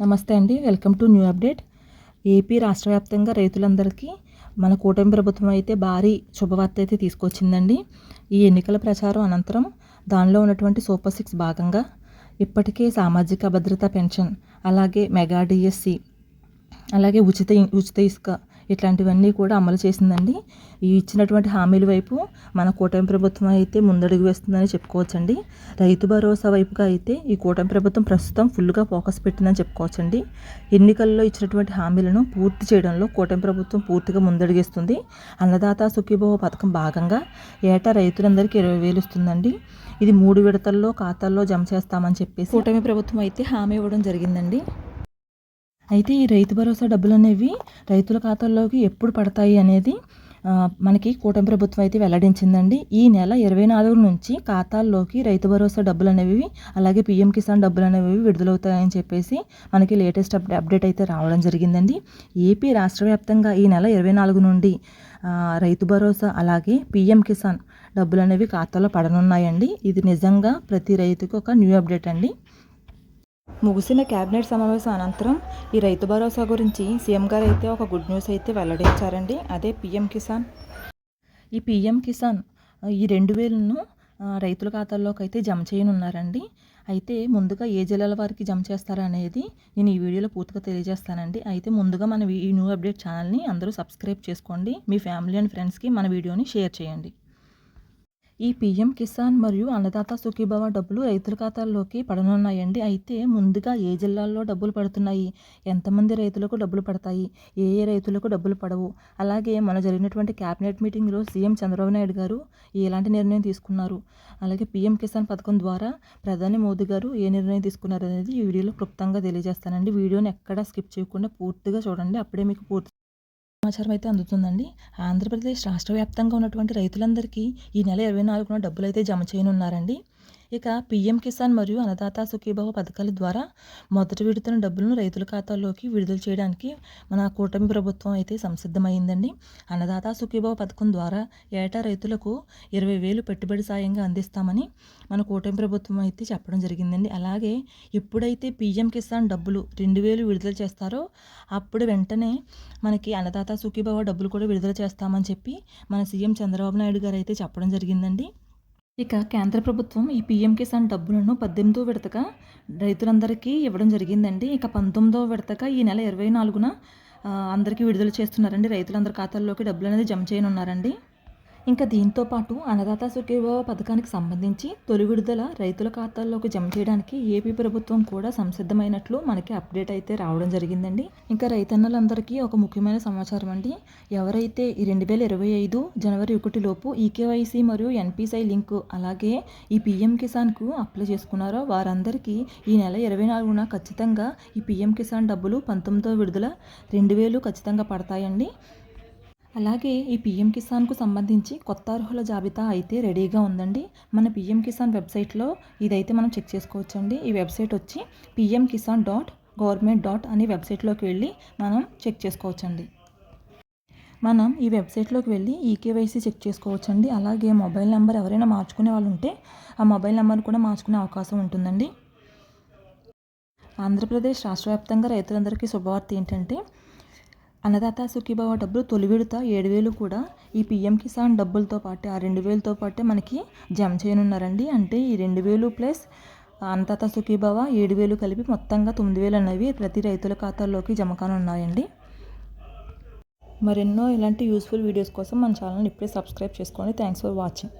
నమస్తే అండి. Welcome to new update. AP రాష్ట్ర వ్యాప్తంగా రైతులందరికీ మన కూటమి ప్రభుత్వం అయితే భారీ శుభవార్త అయితే తీసుకొచ్చిందండి. ఈ ఎన్నికల ప్రచారం అనంతరం దానిలో ఉన్నటువంటి సూపర్ సిక్స్ భాగంగా ఇప్పటికే సామాజిక భద్రత పెన్షన్ అలాగే మెగా డిఎస్సి అలాగే ఉచిత ఉచిత ఇసుక ఇట్లాంటివన్నీ కూడా అమలు చేసిందండి. ఈ ఇచ్చినటువంటి హామీల వైపు మన కూటమి ప్రభుత్వం అయితే ముందడుగు వేస్తుందని చెప్పుకోవచ్చండి. రైతు భరోసా వైపుగా అయితే ఈ కూటమి ప్రభుత్వం ప్రస్తుతం ఫుల్గా ఫోకస్ పెట్టిందని చెప్పుకోవచ్చండి. ఎన్నికల్లో ఇచ్చినటువంటి హామీలను పూర్తి చేయడంలో కూటమి ప్రభుత్వం పూర్తిగా ముందడుగేస్తుంది. అన్నదాత సుఖీభవ పథకం భాగంగా ఏటా రైతులందరికీ ఇరవై వేలు ఇస్తుందండి. ఇది మూడు విడతల్లో ఖాతాల్లో జమ చేస్తామని చెప్పేసి కూటమి ప్రభుత్వం అయితే హామీ ఇవ్వడం జరిగిందండి. అయితే ఈ రైతు భరోసా డబ్బులు అనేవి రైతుల ఖాతాల్లోకి ఎప్పుడు పడతాయి అనేది మనకి కూటమి ప్రభుత్వం అయితే వెల్లడించిందండి. ఈ నెల ఇరవై నాలుగు నుంచి ఖాతాల్లోకి రైతు భరోసా డబ్బులు అనేవి అలాగే పిఎం కిసాన్ డబ్బులు అనేవి విడుదలవుతాయని చెప్పేసి మనకి లేటెస్ట్ అప్డేట్ అయితే రావడం జరిగిందండి. ఏపీ రాష్ట్ర వ్యాప్తంగా ఈ నెల ఇరవై నాలుగు నుండి రైతు భరోసా అలాగే పిఎం కిసాన్ డబ్బులు అనేవి ఖాతాలో పడనున్నాయండి. ఇది నిజంగా ప్రతి రైతుకు ఒక న్యూ అప్డేట్ అండి. ముగిసిన కేబినెట్ సమావేశం అనంతరం ఈ రైతు భరోసా గురించి సీఎం గారు అయితే ఒక గుడ్ న్యూస్ అయితే వెల్లడించారండి. అదే పిఎం కిసాన్. ఈ పిఎం కిసాన్ ఈ రెండు వేలను రైతుల ఖాతాల్లోకి అయితే జమ చేయనున్నారండి. అయితే ముందుగా ఏ జిల్లాల వారికి జమ చేస్తారనేది నేను ఈ వీడియోలో పూర్తిగా తెలియజేస్తానండి. అయితే ముందుగా మన ఈ న్యూ అప్డేట్ ఛానల్ని అందరూ సబ్స్క్రైబ్ చేసుకోండి. మీ ఫ్యామిలీ అండ్ ఫ్రెండ్స్కి మన వీడియోని షేర్ చేయండి. ఈ పీఎం కిసాన్ మరియు అన్నదాత సుఖీభవ డబ్బులు రైతుల ఖాతాల్లోకి పడనున్నాయండి. అయితే ముందుగా ఏ జిల్లాల్లో డబ్బులు పడుతున్నాయి? ఎంతమంది రైతులకు డబ్బులు పడతాయి? ఏ ఏ రైతులకు డబ్బులు పడవు? అలాగే మన జరిగినటువంటి క్యాబినెట్ మీటింగ్లో సీఎం చంద్రబాబు నాయుడు గారు ఎలాంటి నిర్ణయం తీసుకున్నారు? అలాగే పీఎం కిసాన్ పథకం ద్వారా ప్రధాని మోదీ గారు ఏ నిర్ణయం తీసుకున్నారు అనేది ఈ వీడియోలో క్లుప్తంగా తెలియజేస్తానండి. వీడియోని ఎక్కడా స్కిప్ చేయకుండా పూర్తిగా చూడండి. అప్పుడే మీకు పూర్తి సమాచారం అయితే అందుతుందండి. ఆంధ్రప్రదేశ్ రాష్ట్ర వ్యాప్తంగా ఉన్నటువంటి రైతులందరికీ ఈ నెల ఇరవై నాలుగున డబ్బులు అయితే జమ చేయనున్నారండి. ఇక పీఎం కిసాన్ మరియు అన్నదాత సుఖీభావ పథకాల ద్వారా మొదటి విడతన డబ్బులను రైతుల ఖాతాల్లోకి విడుదల చేయడానికి మన కూటమి ప్రభుత్వం అయితే సంసిద్ధమైందండి. అన్నదాత సుఖీభావ పథకం ద్వారా ఏటా రైతులకు ఇరవై వేలు పెట్టుబడి సాయంగా అందిస్తామని మన కూటమి ప్రభుత్వం అయితే చెప్పడం జరిగిందండి. అలాగే ఎప్పుడైతే పీఎం కిసాన్ డబ్బులు రెండు వేలు విడుదల చేస్తారో అప్పుడు వెంటనే మనకి అన్నదాత సుఖీభావ డబ్బులు కూడా విడుదల చేస్తామని చెప్పి మన సీఎం చంద్రబాబు నాయుడు గారు అయితే చెప్పడం జరిగిందండి. ఇక కేంద్ర ప్రభుత్వం ఈ పీఎం కిసాన్ డబ్బులను పద్దెనిమిదో విడతగా రైతులందరికీ ఇవ్వడం జరిగిందండి. ఇక పంతొమ్మిదో విడతగా ఈ నెల ఇరవై నాలుగున అందరికీ విడుదల చేస్తున్నారండి. రైతులందరి ఖాతాల్లోకి డబ్బులు అనేది జమ చేయనున్నారండి. ఇంకా దీంతో పాటు అన్నదాత సుఖీభవ పథకానికి సంబంధించి తొలి విడుదల రైతుల ఖాతాల్లోకి జమ చేయడానికి ఏపీ ప్రభుత్వం కూడా సంసిద్ధమైనట్లు మనకి అప్డేట్ అయితే రావడం జరిగిందండి. ఇంకా రైతన్నలందరికీ ఒక ముఖ్యమైన సమాచారం అండి. ఎవరైతే ఈ రెండు వేల ఇరవై ఐదు జనవరి ఒకటిలోపు ఈకేవైసీ మరియు ఎన్పిసిఐ లింక్ అలాగే ఈ పిఎం కిసాన్కు అప్లై చేసుకున్నారో వారందరికీ ఈ నెల ఇరవై నాలుగున ఖచ్చితంగా ఈ పిఎం కిసాన్ డబ్బులు పంతొమ్మిదో విడుదల రెండు వేలు ఖచ్చితంగా పడతాయండి. అలాగే ఈ పిఎం కిసాన్కు సంబంధించి కొత్త అర్హుల జాబితా అయితే రెడీగా ఉందండి. మన పిఎం కిసాన్ వెబ్సైట్లో ఇదైతే మనం చెక్ చేసుకోవచ్చండి. ఈ వెబ్సైట్ వచ్చి PM Kisan dot government dot అనే వెబ్సైట్లోకి వెళ్ళి మనం చెక్ చేసుకోవచ్చండి. మనం ఈ వెబ్సైట్లోకి వెళ్ళి ఈకేవైసీ చెక్ చేసుకోవచ్చండి. అలాగే మొబైల్ నెంబర్ ఎవరైనా మార్చుకునే వాళ్ళు ఉంటే ఆ మొబైల్ నెంబర్ కూడా మార్చుకునే అవకాశం ఉంటుందండి. ఆంధ్రప్రదేశ్ రాష్ట్ర వ్యాప్తంగా రైతులందరికీ శుభవార్త ఏంటంటే అన్నదాత సుఖీభావ డబ్బులు తొలి విడత ఏడు వేలు కూడా ఈ పిఎం కిసాన్ డబ్బులతో పాటే ఆ రెండు వేలతో పాటే మనకి జమ చేయనున్నారండి. అంటే ఈ రెండు వేలు ప్లస్ అన్నదాత సుఖీభావ ఏడు వేలు కలిపి మొత్తంగా తొమ్మిది వేలు అనేవి ప్రతి రైతుల ఖాతాల్లోకి జమ కానున్నాయండి. మరెన్నో ఇలాంటి యూస్ఫుల్ వీడియోస్ కోసం మన ఛానల్ని ఇప్పుడే సబ్స్క్రైబ్ చేసుకోండి. Thanks for watching